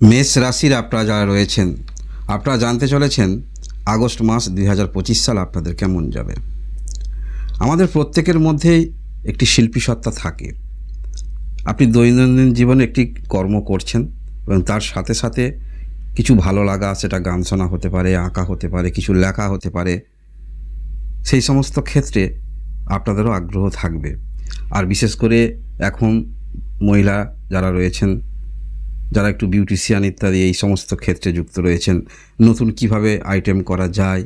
মেষ রাশির আপনারা যারা রয়েছেন, আপনারা জানতে চলেছেন আগস্ট মাস দুই হাজার পঁচিশ সাল আপনাদের কেমন যাবে। আমাদের প্রত্যেকের মধ্যেই একটি শিল্পী সত্তা থাকে। আপনি দৈনন্দিন জীবনে একটি কর্ম করছেন এবং তার সাথে সাথে কিছু ভালো লাগা সেটা গান শোনা হতে পারে, আঁকা হতে পারে, কিছু লেখা হতে পারে। সেই সমস্ত ক্ষেত্রে আপনাদেরও আগ্রহ থাকবে। আর বিশেষ করে এখন মহিলা যারা রয়েছেন যারা একটু বিউটিশিয়ান ইত্যাদি, এই সমস্ত ক্ষেত্রে যুক্ত রয়েছেন, নতুন কীভাবে আইটেম করা যায়,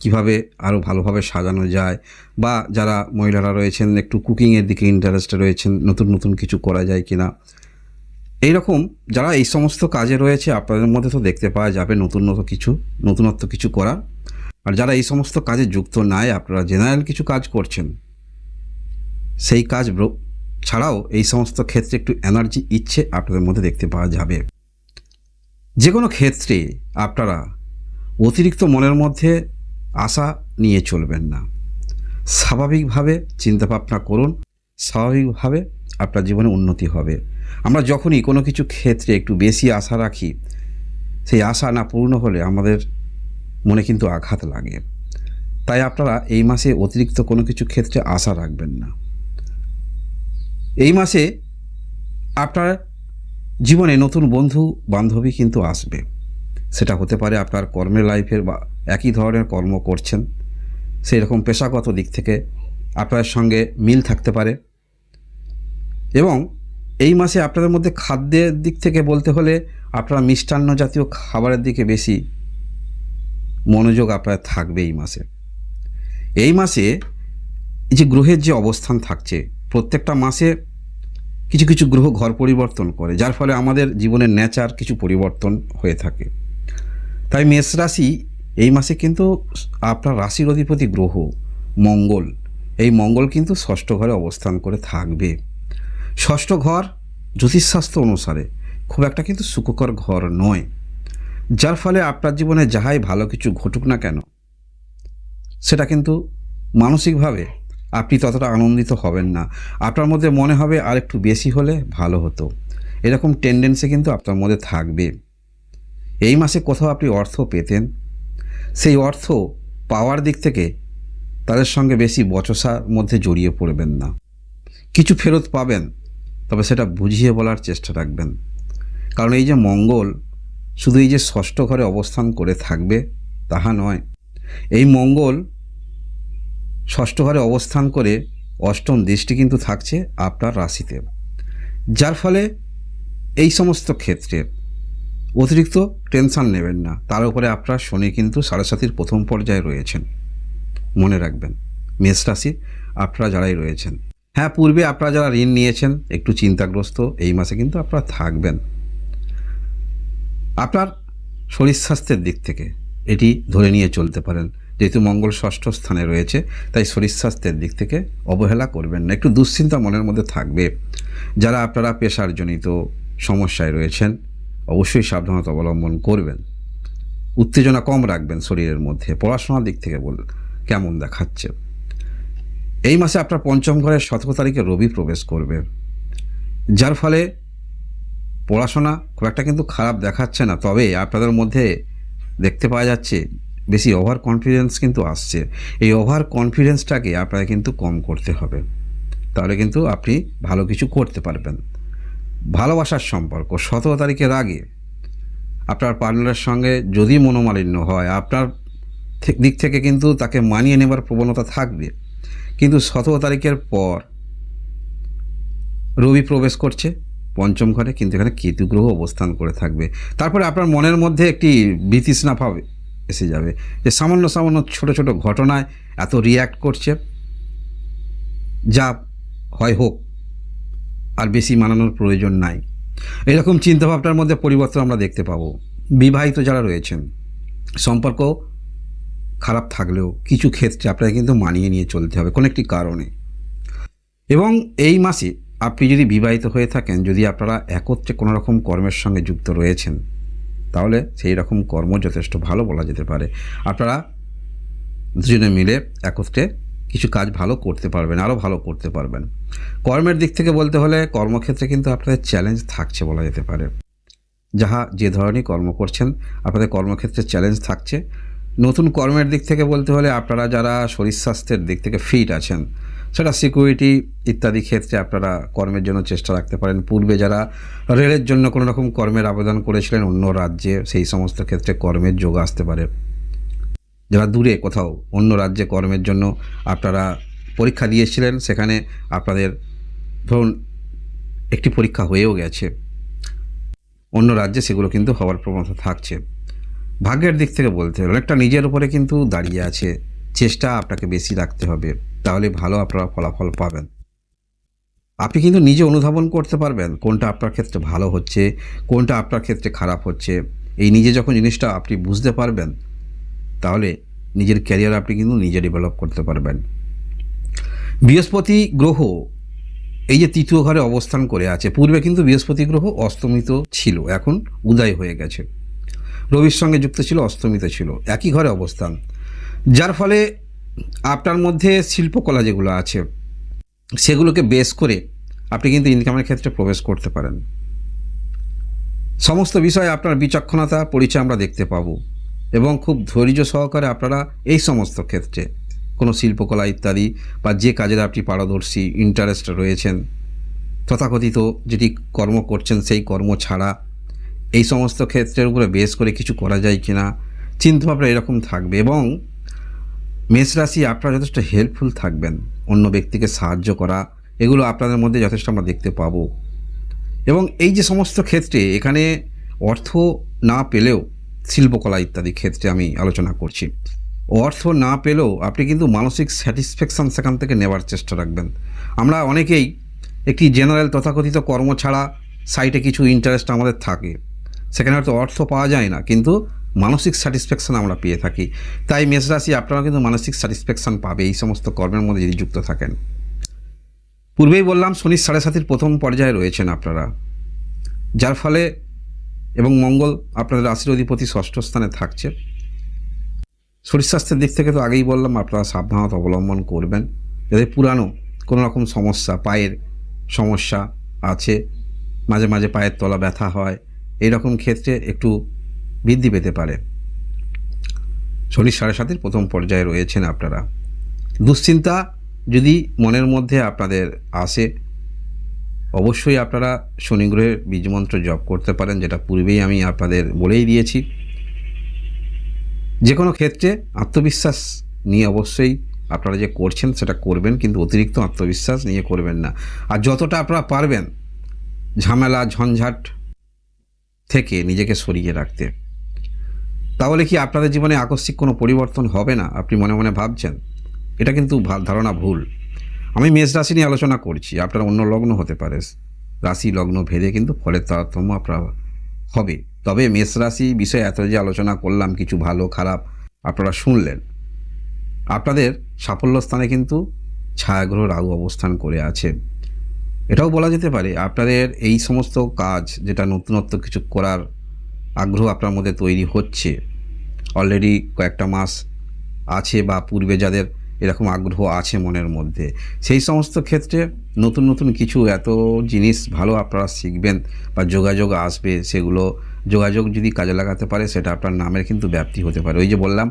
কীভাবে আরও ভালোভাবে সাজানো যায়, বা যারা মহিলারা রয়েছেন, একটু কুকিংয়ের দিকে ইন্টারেস্টে রয়েছেন, নতুন নতুন কিছু করা যায় কিনা। এই রকম যারা এই সমস্ত কাজে রয়েছে, আপনাদের মধ্যে তো দেখতে পাওয়া যাবে নতুন নতুন কিছু, নতুনত্ব কিছু করা। আর যারা এই সমস্ত কাজে যুক্ত নাই, আপনারা জেনারেল কিছু কাজ করছেন, সেই কাজ ছাড়াও এই সমস্ত ক্ষেত্রে একটু এনার্জি ইচ্ছে আপনাদের মধ্যে দেখতে পাওয়া যাবে। যে কোনো ক্ষেত্রে আপনারা অতিরিক্ত মনের মধ্যে আশা নিয়ে চলবেন না। স্বাভাবিকভাবে চিন্তাভাবনা করুন, স্বাভাবিকভাবে আপনার জীবনে উন্নতি হবে। আমরা যখনই কোনো কিছু ক্ষেত্রে একটু বেশি আশা রাখি, সেই আশা না পূর্ণ হলে আমাদের মনে কিন্তু আঘাত লাগে। তাই আপনারা এই মাসে অতিরিক্ত কোনো কিছু ক্ষেত্রে আশা রাখবেন না। এই মাসে আপনার জীবনে নতুন বন্ধু, বান্ধবী কিন্তু আসবে। সেটা হতে পারে আপনার কর্মের লাইফের বা একই ধরনের কর্ম করছেন। সেই রকম পেশাগত দিক থেকে আপনার সঙ্গে মিল থাকতে পারে। এবং এই মাসে আপনাদের মধ্যে খাদ্যের দিক থেকে বলতে হলে আপনারা মিষ্টান্ন জাতীয় খাবারের দিকে বেশি মনোযোগ আপনার থাকবে এই মাসে। এই মাসে যে গ্রহের যে অবস্থান থাকছে প্রত্যেকটা মাসে কিছু কিছু গ্রহ ঘর পরিবর্তন করে, যার ফলে আমাদের জীবনের নেচার কিছু পরিবর্তন হয়ে থাকে। তাই মেষ রাশি এই মাসে কিন্তু আপনার রাশির অধিপতি গ্রহ, মঙ্গল। এই মঙ্গল কিন্তু ষষ্ঠ ঘরে অবস্থান করে থাকবে। ষষ্ঠ ঘর জ্যোতিষশাস্ত্র অনুসারে খুব একটা কিন্তু সুখকর ঘর নয়, যার ফলে আপনার জীবনে যাহাই ভালো কিছু ঘটুক না কেন, সেটা কিন্তু মানসিকভাবে আপনি ততটা আনন্দিত হবেন না। আপনার মধ্যে মনে হবে আর একটু বেশি হলে ভালো হতো। এরকম টেন্ডেন্সি কিন্তু আপনার মধ্যে থাকবে। এই মাসে কোথাও আপনি অর্থ পেতেন। সেই অর্থ পাওয়ার দিক থেকে তাদের সঙ্গে বেশি বচসার মধ্যে জড়িয়ে পড়বেন না। কিছু ফেরত পাবেন, তবে সেটা বুঝিয়ে বলার চেষ্টা রাখবেন। কারণ এই যে মঙ্গল শুধু এই যে ষষ্ঠ ঘরে অবস্থান করে থাকবে, তাহা নয়। এই মঙ্গল ষষ্ঠ ঘরে অবস্থান করে অষ্টম দৃষ্টি কিন্তু থাকছে আপনার রাশিতে। যার ফলে এই সমস্ত ক্ষেত্রে অতিরিক্ত টেনশন নেবেন না। তার উপরে আপনার শনি কিন্তু সাড়ে প্রথম পর্যায়ে রয়েছেন। মনে রাখবেন, মেষ রাশি আপনারা যারাই রয়েছেন। হ্যাঁ পূর্বে আপনারা যারা ঋণ নিয়েছেন, একটু চিন্তাগ্রস্ত, এই মাসে কিন্তু আপনারা থাকবেন। আপনার শরীর স্বাস্থ্যের দিক থেকে এটি ধরে নিয়ে চলতে পারেন। যেহেতু মঙ্গল ষষ্ঠ স্থানে রয়েছে, তাই শরীর স্বাস্থ্যের দিক থেকে অবহেলা করবেন না। একটু দুশ্চিন্তা মনের মধ্যে থাকবে। যারা আপনারা পেশারজনিত সমস্যায় রয়েছেন, অবশ্যই সাবধানতা অবলম্বন করবেন। উত্তেজনা কম রাখবেন শরীরের মধ্যে। পড়াশোনার দিক থেকে বল, কেমন দেখাচ্ছে? এই মাসে আপনার পঞ্চম ঘরের সতেরো তারিখে রবি প্রবেশ করবে। যার ফলে পড়াশোনা খুব একটা কিন্তু খারাপ দেখাচ্ছে না। তবে আপনাদের মধ্যে দেখতে পাওয়া যাচ্ছে বেশি ওভার কনফিডেন্স কিন্তু আসছে। এই ওভার কনফিডেন্সটাকে আপনাকে কিন্তু কম করতে হবে। তাহলে কিন্তু আপনি ভালো কিছু করতে পারবেন। ভালোবাসার সম্পর্ক, সতেরো তারিখের আগে আপনার পার্টনারের সঙ্গে যদি মনোমালিন্য হয়, আপনার দিক থেকে কিন্তু তাকে মানিয়ে নেবার প্রবণতা থাকবে। কিন্তু সতেরো তারিখের পর রবি প্রবেশ করছে পঞ্চম ঘরে, কিন্তু এখানে কেতু গ্রহ অবস্থান করে থাকবে। তারপরে আপনার মনের মধ্যে একটি বিতৃষ্ণা ভাব এসে যাবে। যে সামান্য সামান্য ছোট ছোট ঘটনায় এত রিয়্যাক্ট করছে, যা হয় হোক, আর বেশি মানানোর প্রয়োজন নাই। এরকম চিন্তাভাবনার মধ্যে পরিবর্তন আমরা দেখতে পাবো। বিবাহিত যারা রয়েছেন, সম্পর্ক খারাপ থাকলেও কিছু ক্ষেত্রে আপনাকে কিন্তু মানিয়ে নিয়ে চলতে হবে কোনো একটি কারণে। এবং এই মাসে আপনি যদি বিবাহিত হয়ে থাকেন, যদি আপনারা একত্রে কোনো রকম কর্মের সঙ্গে যুক্ত রয়েছেন তাহলে সেই রকম কর্ম যথেষ্ট ভালো বলা যেতে পারে। আপনারা দুজনে মিলে একত্রে কিছু কাজ ভালো করতে পারবেন আরও ভালো করতে পারবেন। কর্মের দিক থেকে বলতে হলে কর্মক্ষেত্রে কিন্তু আপনাদের চ্যালেঞ্জ থাকছে বলা যেতে পারে। যাহা যে ধরনের কর্ম করছেন, আপনাদের কর্মক্ষেত্রে চ্যালেঞ্জ থাকছে। নতুন কর্মের দিক থেকে বলতে হলে আপনারা যারা শরীর স্বাস্থ্যের দিক থেকে ফিট আছেন সেটা সিকিউরিটি ইত্যাদি ক্ষেত্রে আপনারা কর্মের জন্য চেষ্টা রাখতে পারেন। পূর্বে যারা রেলের জন্য কোনো রকম কর্মের আবেদন করেছিলেন, অন্য রাজ্যে সেই সমস্ত ক্ষেত্রে কর্মের যোগ আসতে পারে। যারা দূরে কোথাও অন্য রাজ্যে কর্মের জন্য আপনারা পরীক্ষা দিয়েছিলেন, সেখানে আপনাদের ধরুন একটি পরীক্ষা হয়েও গেছে। অন্য রাজ্যে সেগুলো কিন্তু হওয়ার প্রবণতা থাকছে। ভাগ্যের দিক থেকে বলতে অনেকটা নিজের উপরে কিন্তু দাঁড়িয়ে আছে। চেষ্টা আপনাকে বেশি রাখতে হবে। তাহলে ভালো আপনারা ফলাফল পাবেন। আপনি কিন্তু নিজে অনুধাবন করতে পারবেন কোনটা আপনার ক্ষেত্রে ভালো হচ্ছে, কোনটা আপনার ক্ষেত্রে খারাপ হচ্ছে। এই নিজে যখন জিনিসটা আপনি বুঝতে পারবেন, তাহলে নিজের ক্যারিয়ার আপনি কিন্তু নিজে ডেভেলপ করতে পারবেন। বৃহস্পতি গ্রহ এই যে তৃতীয় ঘরে অবস্থান করে আছে, পূর্বে কিন্তু বৃহস্পতি গ্রহ অস্তমিত ছিল, এখন উদয় হয়ে গেছে। রবির সঙ্গে যুক্ত ছিল অস্তমিত ছিল, একই ঘরে অবস্থান। যার ফলে আপনার মধ্যে শিল্পকলা যেগুলো আছে, সেগুলোকে বেস করে আপনি কিন্তু ইনকামের ক্ষেত্রে প্রবেশ করতে পারেন। সমস্ত বিষয়ে আপনার বিচক্ষণতা, পরিচয় আমরা দেখতে পাবো এবং খুব ধৈর্য সহকারে আপনারা এই সমস্ত ক্ষেত্রে কোনো শিল্পকলা ইত্যাদি বা যে কাজের আপনি পারদর্শী ইন্টারেস্ট রয়েছেন, তথাকথিত যেটি কর্ম করছেন সেই কর্ম ছাড়া এই সমস্ত ক্ষেত্রের উপরে বেশ করে কিছু করা যায় কি না চিন্তাভাবনা এরকম থাকবে এবং মেষ রাশি, আপনারা যথেষ্ট হেল্পফুল থাকবেন। অন্য ব্যক্তিকে সাহায্য করা, এগুলো আপনাদের মধ্যে যথেষ্ট আমরা দেখতে পাবো। এবং এই যে সমস্ত ক্ষেত্রে এখানে অর্থ না পেলেও শিল্পকলা ইত্যাদি ক্ষেত্রে আমি আলোচনা করছি। অর্থ না পেলেও আপনি কিন্তু মানসিক স্যাটিসফ্যাকশান সেখান থেকে নেওয়ার চেষ্টা রাখবেন। আমরা অনেকেই একটি জেনারেল তথাকথিত কর্ম ছাড়া সাইটে কিছু ইন্টারেস্ট আমাদের থাকে। সেখানে হয়তো অর্থ পাওয়া যায় না, কিন্তু মানসিক স্যাটিসফ্যাকশান আমরা পেয়ে থাকি। তাই মেষ রাশি আপনারা কিন্তু মানসিক স্যাটিসফ্যাকশান পাবে। এই সমস্ত কর্মের মধ্যে যদি যুক্ত থাকেন। পূর্বেই বললাম শনির সাড়ে সাতির প্রথম পর্যায়ে রয়েছেন আপনারা। যার ফলে এবং মঙ্গল আপনাদের রাশির অধিপতি ষষ্ঠ স্থানে থাকছে। শরীর স্বাস্থ্যের দিক থেকে তো আগেই বললাম, আপনারা সাবধানতা অবলম্বন করবেন। যাতে পুরানো কোনো রকম সমস্যা, পায়ের সমস্যা আছে, মাঝে মাঝে পায়ের তলা ব্যথা হয় এই রকম ক্ষেত্রে একটু বৃদ্ধি পেতে পারে। শনির সাড়ে সাতের প্রথম পর্যায়ে রয়েছেন আপনারা। দুশ্চিন্তা যদি মনের মধ্যে আপনাদের আসে, অবশ্যই আপনারা শনি গ্রহের বীজমন্ত্র জপ করতে পারেন, যেটা পূর্বেই আমি আপনাদের বলেই দিয়েছি। যে কোনো ক্ষেত্রে আত্মবিশ্বাস নিয়ে অবশ্যই আপনারা যে করছেন, সেটা করবেন, কিন্তু অতিরিক্ত আত্মবিশ্বাস নিয়ে করবেন না। আর যতটা আপনারা পারবেন, ঝামেলা, ঝঞ্ঝাট থেকে নিজেকে সরিয়ে রাখতে। তাহলে কি আপনাদের জীবনে আকস্মিক কোনো পরিবর্তন হবে না? আপনি মনে মনে ভাবছেন? এটা কিন্তু ধারণা ভুল। আমি মেষ রাশি নিয়ে আলোচনা করছি। আপনার অন্য লগ্ন হতে পারে। রাশি লগ্ন ভেদে কিন্তু ফলের তারতম্য আপনার হবে। তবে মেষ রাশি বিষয়ে এত যে আলোচনা করলাম, কিছু ভালো, খারাপ, আপনারা শুনলেন। আপনাদের সাফল্য স্থানে কিন্তু ছায়াগ্রহ রাহু অবস্থান করে আছে। এটাও বলা যেতে পারে, আপনাদের এই সমস্ত কাজ যেটা নতুনত্ব কিছু করার আগ্রহ আপনার মধ্যে তৈরি হচ্ছে অলরেডি কয়েকটা মাস আছে বা পূর্বে যাদের এরকম আগ্রহ আছে মনের মধ্যে। সেই সমস্ত ক্ষেত্রে নতুন নতুন কিছু এত জিনিস ভালো আপনারা শিখবেন বা যোগাযোগ আসবে, সেগুলো যোগাযোগ যদি কাজে লাগাতে পারে, সেটা আপনার নামের কিন্তু ব্যাপ্তি হতে পারে। ওই যে বললাম,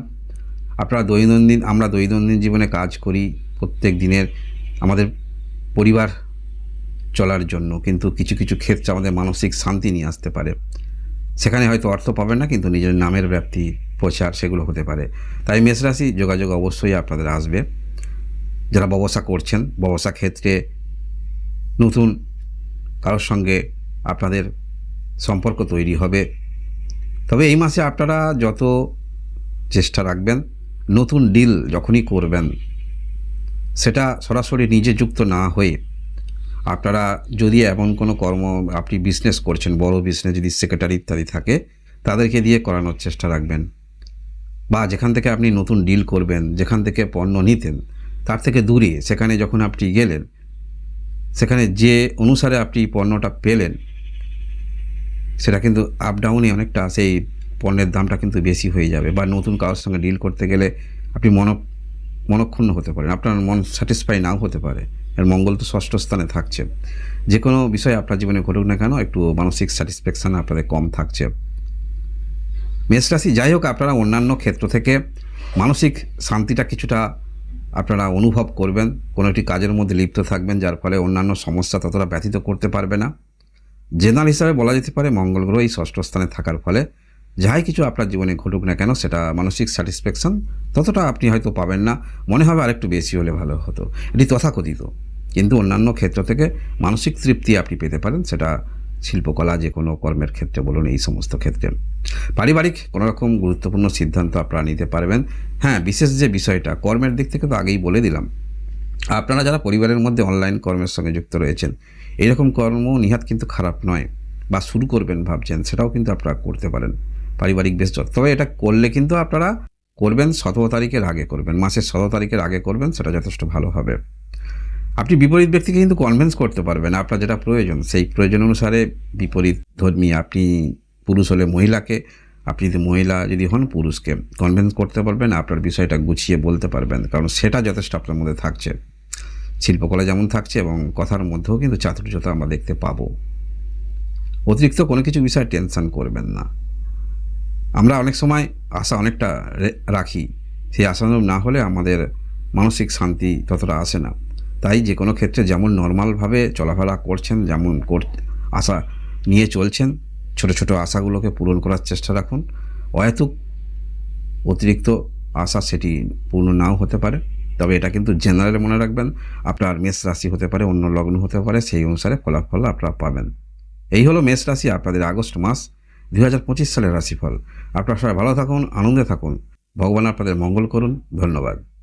আপনারা দৈনন্দিন, আমরা দৈনন্দিন জীবনে কাজ করি প্রত্যেক দিনের আমাদের পরিবার চলার জন্য, কিন্তু কিছু কিছু ক্ষেত্রে আমাদের মানসিক শান্তি নিয়ে আসতে পারে। সেখানে হয়তো অর্থ পাবেন না, কিন্তু নিজের নামের ব্যাপ্তি, প্রচার সেগুলো হতে পারে। তাই মেষ রাশি যোগাযোগ অবশ্যই আপনাদের আসবে। যারা ব্যবসা করছেন, ব্যবসা ক্ষেত্রে নতুন কারোর সঙ্গে আপনাদের সম্পর্ক তৈরি হবে। তবে এই মাসে আপনারা যত চেষ্টা রাখবেন, নতুন ডিল যখনই করবেন, সেটা সরাসরি নিজে যুক্ত না হয়ে আপনারা যদি এমন কোনো কর্ম আপনি বিজনেস করছেন, বড় বিজনেস যদি সেক্রেটারি ইত্যাদি থাকে, তাদেরকে দিয়ে করানোর চেষ্টা রাখবেন। বা যেখান থেকে আপনি নতুন ডিল করবেন, যেখান থেকে পণ্য নিতেন, তার থেকে দূরে, সেখানে যখন আপনি গেলেন, সেখানে যে অনুসারে আপনি পণ্যটা পেলেন, সেটা কিন্তু আপ ডাউনে অনেকটা সেই পণ্যের দামটা কিন্তু বেশি হয়ে যাবে। বা নতুন কারোর সঙ্গে ডিল করতে গেলে আপনি মন, মনক্ষুণ্ণ হতে পারেন, আপনার মন স্যাটিসফাই নাও হতে পারে। এর মঙ্গল তো ষষ্ঠ স্থানে থাকছে। যে কোনো বিষয় আপনার জীবনে ঘটুক না কেন, একটু মানসিক স্যাটিসফ্যাকশান আপনাদের কম থাকছে। মেষ রাশি, যাই হোক, আপনারা অন্যান্য ক্ষেত্র থেকে মানসিক শান্তিটা কিছুটা আপনারা অনুভব করবেন। কোনো একটি কাজের মধ্যে লিপ্ত থাকবেন, যার ফলে অন্যান্য সমস্যা ততটা ব্যথিত করতে পারবে না। জেনারেল হিসাবে বলা যেতে পারে, মঙ্গল গ্রহ এই ষষ্ঠ স্থানে থাকার ফলে যাই কিছু আপনার জীবনে ঘটুক না কেন, সেটা মানসিক স্যাটিসফ্যাকশন ততটা আপনি হয়তো পাবেন না। মনে হবে আরেকটু বেশি হলে ভালো হতো। এটি তথাকথিত। কিন্তু অন্যান্য ক্ষেত্র থেকে মানসিক তৃপ্তি আপনি পেতে পারেন, সেটা শিল্পকলা যে কোনো কর্মের ক্ষেত্রে বলুন, এই সমস্ত ক্ষেত্রে। পারিবারিক কোনো রকম গুরুত্বপূর্ণ সিদ্ধান্ত আপনারা নিতে পারবেন। হ্যাঁ বিশেষ যে বিষয়টা, কর্মের দিক থেকে তো আগেই বলে দিলাম। আপনারা যারা পরিবারের মধ্যে অনলাইন কর্মের সঙ্গে যুক্ত রয়েছেন, এরকম কর্ম নিহাত কিন্তু খারাপ নয় বা শুরু করবেন ভাবছেন, সেটাও কিন্তু আপনারা করতে পারেন। পারিবারিক বেশ যত তবে এটা করলে কিন্তু আপনারা করবেন, সতেরো তারিখের আগে করবেন, মাসের সতেরো তারিখের আগে করবেন, সেটা যথেষ্ট ভালো হবে। আপনি বিপরীত ব্যক্তিকে কিন্তু কনভিন্স করতে পারবেন, আপনার যেটা প্রয়োজন। সেই প্রয়োজন অনুসারে বিপরীত ধর্মী আপনি পুরুষ হলে মহিলাকে, আপনি যদি মহিলা যদি হন পুরুষকে কনভিন্স করতে পারবেন, আপনার বিষয়টা গুছিয়ে বলতে পারবেন, কারণ সেটা যথেষ্ট আপনার মধ্যে থাকছে। শিল্পকলা যেমন থাকছে এবং কথার মধ্যেও কিন্তু চাতুর্যতা আমরা দেখতে পাবো। অতিরিক্ত কোনো কিছু বিষয়ে টেনশন করবেন না। আমরা অনেক সময় আশা অনেকটা রাখি। সেই আশানুরূপ না হলে আমাদের মানসিক শান্তি ততটা আসে না। তাই যে কোনো ক্ষেত্রে যেমন নর্মালভাবে চলাফেরা করছেন, যেমন কর, আশা নিয়ে চলছেন, ছোট ছোট আশাগুলোকে পূরণ করার চেষ্টা রাখুন। অহেতুক অতিরিক্ত আশা সেটি পূর্ণ নাও হতে পারে। তবে এটা কিন্তু জেনারেল মনে রাখবেন, আপনার মেষ রাশি হতে পারে, অন্য লগ্ন হতে পারে, সেই অনুসারে ফলাফল আপনারা পাবেন। এই হলো মেষ রাশি, আপনাদের আগস্ট মাস দু হাজার পঁচিশ সালের রাশিফল। আপনারা সবাই ভালো থাকুন, আনন্দে থাকুন। ভগবান আপনাদের মঙ্গল করুন। ধন্যবাদ।